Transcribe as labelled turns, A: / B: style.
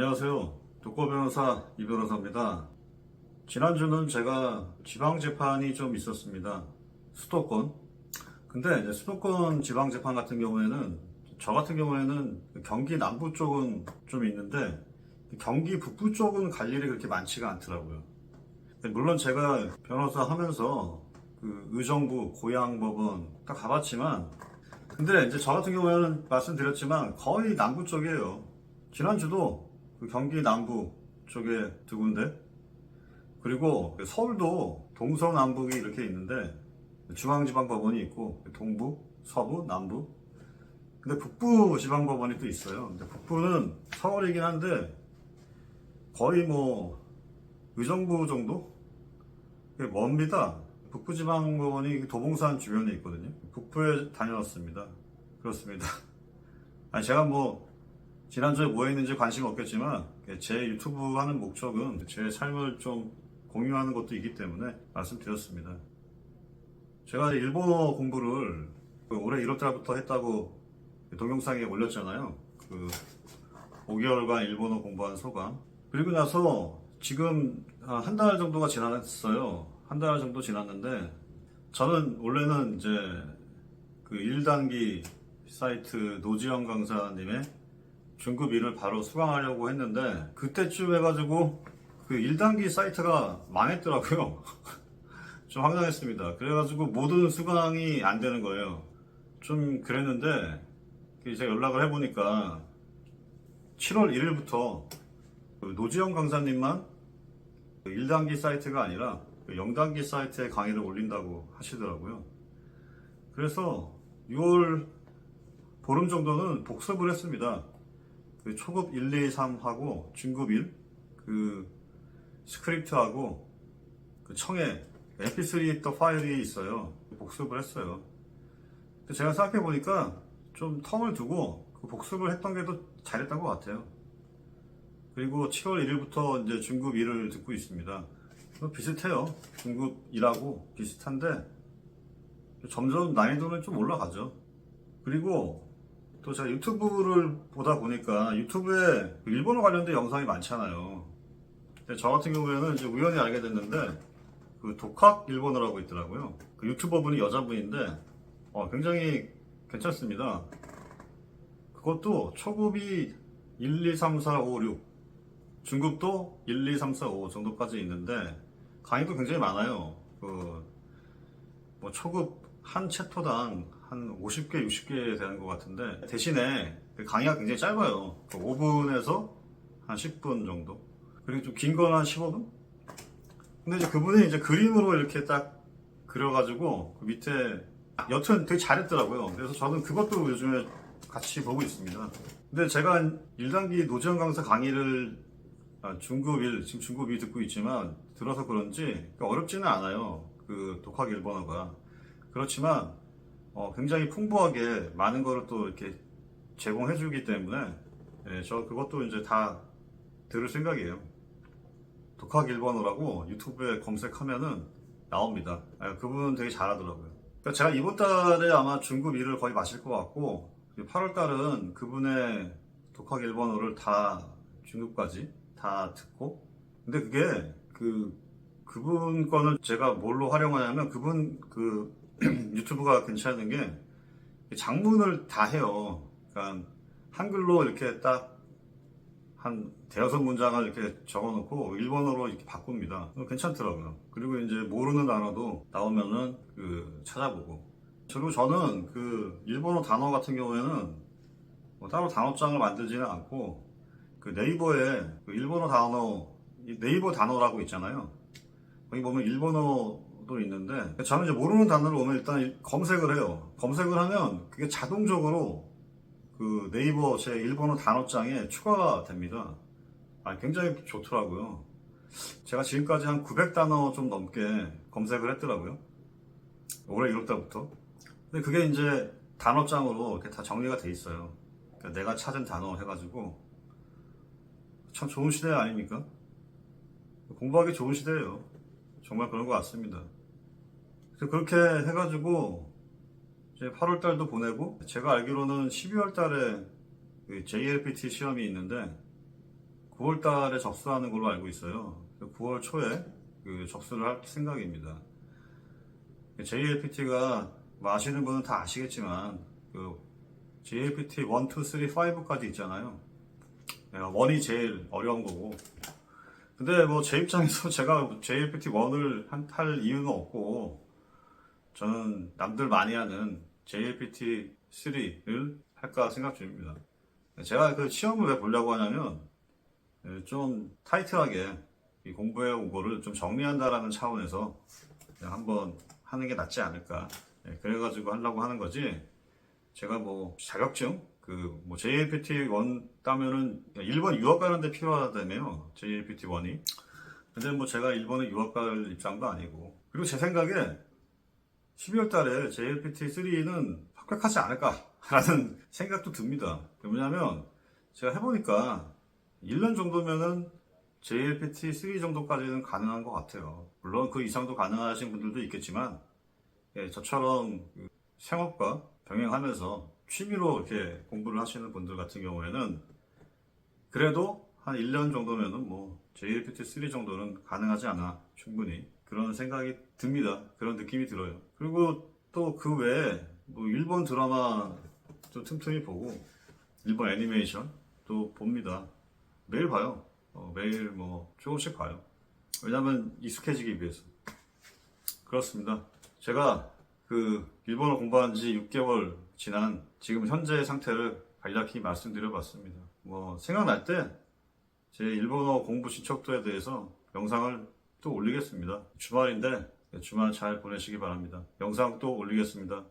A: 안녕하세요. 독거 변호사 이 변호사입니다. 지난주는 제가 지방재판이 좀 있었습니다. 수도권. 근데 이제 수도권 지방재판 같은 경우에는 저 같은 경우에는 경기 남부 쪽은 좀 있는데 경기 북부 쪽은 갈 일이 그렇게 많지가 않더라고요. 물론 제가 변호사 하면서 그 의정부 고양법원 딱 가봤지만 근데 이제 저 같은 경우에는 말씀드렸지만 거의 남부 쪽이에요. 지난주도 그 경기 남부 쪽에 두 군데 그리고 서울도 동서남북이 이렇게 있는데 중앙지방법원이 있고 동부, 서부, 남부 근데 북부 지방법원이 또 있어요. 근데 북부는 서울이긴 한데 거의 뭐 의정부 정도? 꽤 멉니다. 북부지방법원이 도봉산 주변에 있거든요. 북부에 다녀왔습니다. 그렇습니다. 아니 제가 뭐 지난주에 뭐 했는지 관심 없겠지만 제 유튜브 하는 목적은 제 삶을 좀 공유하는 것도 있기 때문에 말씀드렸습니다. 제가 일본어 공부를 그 올해 1월 달부터 했다고 동영상에 올렸잖아요. 그 5개월간 일본어 공부한 소감. 그리고 나서 지금 한 달 정도가 지났어요. 한 달 정도 지났는데 저는 원래는 이제 그 1단기 사이트 노지영 강사님의 중급 1을 바로 수강하려고 했는데 그때쯤 해가지고 그 1단기 사이트가 망했더라고요. 좀 황당했습니다. 그래가지고 모든 수강이 안 되는 거예요. 좀 그랬는데 이제 연락을 해보니까 7월 1일부터 그 노지영 강사님만 1단기 사이트가 아니라 0단기 사이트에 강의를 올린다고 하시더라고요. 그래서 6월 보름 정도는 복습을 했습니다. 그 초급 1, 2, 3하고 중급 1, 그 스크립트하고 그 청해 mp3 또 파일이 있어요. 복습을 했어요. 근데 제가 생각해 보니까 좀 텀을 두고 그 복습을 했던 게 더 잘했던 것 같아요. 그리고 7월 1일부터 이제 중급 1을 듣고 있습니다. 뭐 비슷해요. 중급 1하고 비슷한데 점점 난이도는 좀 올라가죠. 그리고 또 제가 유튜브를 보다 보니까 유튜브에 그 일본어 관련된 영상이 많잖아요. 저 같은 경우에는 이제 우연히 알게 됐는데 그 독학 일본어라고 있더라고요. 그 유튜버분이 여자분인데 어, 굉장히 괜찮습니다. 그것도 초급이 1, 2, 3, 4, 5, 6 중급도 1, 2, 3, 4, 5 정도까지 있는데 강의도 굉장히 많아요. 그 뭐 초급 한 챕터당 한 50개, 60개 되는 것 같은데 대신에 그 강의가 굉장히 짧아요. 5분에서 한 10분 정도. 그리고 좀 긴 건 한 15분? 근데 이제 그분이 이제 그림으로 이렇게 딱 그려가지고 그 밑에 여튼 되게 잘했더라고요. 그래서 저는 그것도 요즘에 같이 보고 있습니다. 근데 제가 1단기 노지원 강사 강의를 아, 중급 1, 지금 중급 2 듣고 있지만 들어서 그런지 어렵지는 않아요. 그 독학 일본어가. 그렇지만 어, 굉장히 풍부하게 많은 거를 또 이렇게 제공해 주기 때문에 예, 저 그것도 이제 다 들을 생각이에요. 독학 일본어라고 유튜브에 검색하면은 나옵니다. 아, 그분 되게 잘하더라고요. 그러니까 제가 이번 달에 아마 중급 1을 거의 마실 것 같고 8월 달은 그분의 독학 일본어를 다 중급까지 다 듣고 근데 그게 그 그분 거는 제가 뭘로 활용하냐면 그분 그 유튜브가 괜찮은 게 장문을 다 해요. 그러니까 한글로 이렇게 딱 한 대여섯 문장을 이렇게 적어놓고 일본어로 이렇게 바꿉니다. 괜찮더라고요. 그리고 이제 모르는 단어도 나오면은 그 찾아보고. 그리고 저는 그 일본어 단어 같은 경우에는 뭐 따로 단어장을 만들지는 않고 그 네이버에 그 일본어 단어 이 네이버 단어라고 있잖아요. 거기 보면 일본어 도 있는데 저는 이제 모르는 단어를 오면 일단 검색을 해요. 검색을 하면 그게 자동적으로 그 네이버 제 일본어 단어장에 추가가 됩니다. 아, 굉장히 좋더라고요. 제가 지금까지 한 900단어 좀 넘게 검색을 했더라고요. 올해 1월 달부터. 근데 그게 이제 단어장으로 이렇게 다 정리가 돼 있어요. 그러니까 내가 찾은 단어 해가지고 참 좋은 시대 아닙니까? 공부하기 좋은 시대예요. 정말 그런 것 같습니다. 그렇게 해가지고 이제 8월 달도 보내고 제가 알기로는 12월 달에 그 JLPT 시험이 있는데 9월 달에 접수하는 걸로 알고 있어요. 9월 초에 그 접수를 할 생각입니다. JLPT가 뭐 아시는 분은 다 아시겠지만 그 JLPT 1, 2, 3, 5까지 있잖아요. 네, 원이 제일 어려운 거고. 근데 뭐 제 입장에서 제가 JLPT 1을 할 이유는 없고 저는 남들 많이 하는 JLPT 3를 할까 생각 중입니다. 제가 그 시험을 왜 보려고 하냐면 예, 좀 타이트하게 이 공부해 온 거를 좀 정리한다라는 차원에서 그냥 한번 하는 게 낫지 않을까. 예, 그래가지고 하려고 하는 거지. 제가 뭐 자격증 그뭐 JLPT 1 따면은 일본 유학 가는데 필요하다며요. JLPT 1이. 근데 뭐 제가 일본에 유학 갈 입장도 아니고. 그리고 제 생각에 12월 달에 JLPT 3는 합격하지 않을까라는 생각도 듭니다. 왜냐면 제가 해보니까 1년 정도면은 JLPT 3 정도까지는 가능한 것 같아요. 물론 그 이상도 가능하신 분들도 있겠지만, 예, 저처럼 그 생업과 병행하면서 취미로 이렇게 공부를 하시는 분들 같은 경우에는 그래도 한 1년 정도면은 뭐 JLPT 3 정도는 가능하지 않아 충분히 그런 생각이 듭니다. 그런 느낌이 들어요. 그리고 또 그 외에 뭐 일본 드라마 또 틈틈이 보고 일본 애니메이션 또 봅니다. 매일 봐요. 어, 매일 뭐 조금씩 봐요. 왜냐면 익숙해지기 위해서. 그렇습니다. 제가 그 일본어 공부한 지 6개월 지난 지금 현재 상태를 간략히 말씀드려 봤습니다. 뭐 생각날 때 제 일본어 공부 진척도에 대해서 영상을 또 올리겠습니다. 주말인데 주말 잘 보내시기 바랍니다. 영상 또 올리겠습니다.